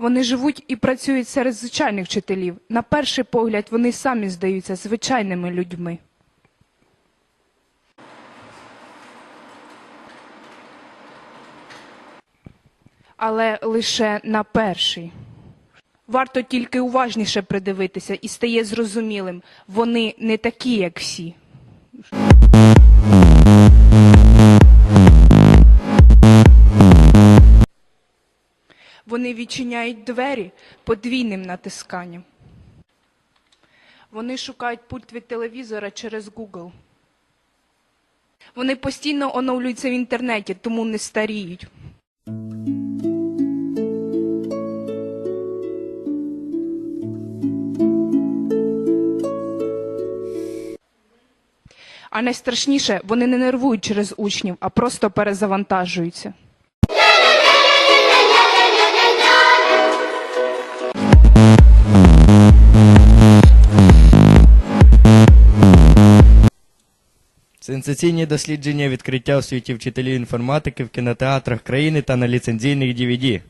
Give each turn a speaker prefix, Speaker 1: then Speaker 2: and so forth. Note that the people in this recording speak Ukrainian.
Speaker 1: Вони живуть і працюють серед звичайних вчителів. На перший погляд вони самі здаються звичайними людьми. Але лише на перший. Варто тільки уважніше придивитися і стає зрозумілим, вони не такі, як всі. Вони відчиняють двері подвійним натисканням. Вони шукають пульт від телевізора через Google. Вони постійно оновлюються в інтернеті, тому не старіють. А найстрашніше, вони не нервують через учнів, а просто перезавантажуються.
Speaker 2: Сенсаційні дослідження відкриття у світі вчителів інформатики в кінотеатрах країни та на ліцензійних DVD.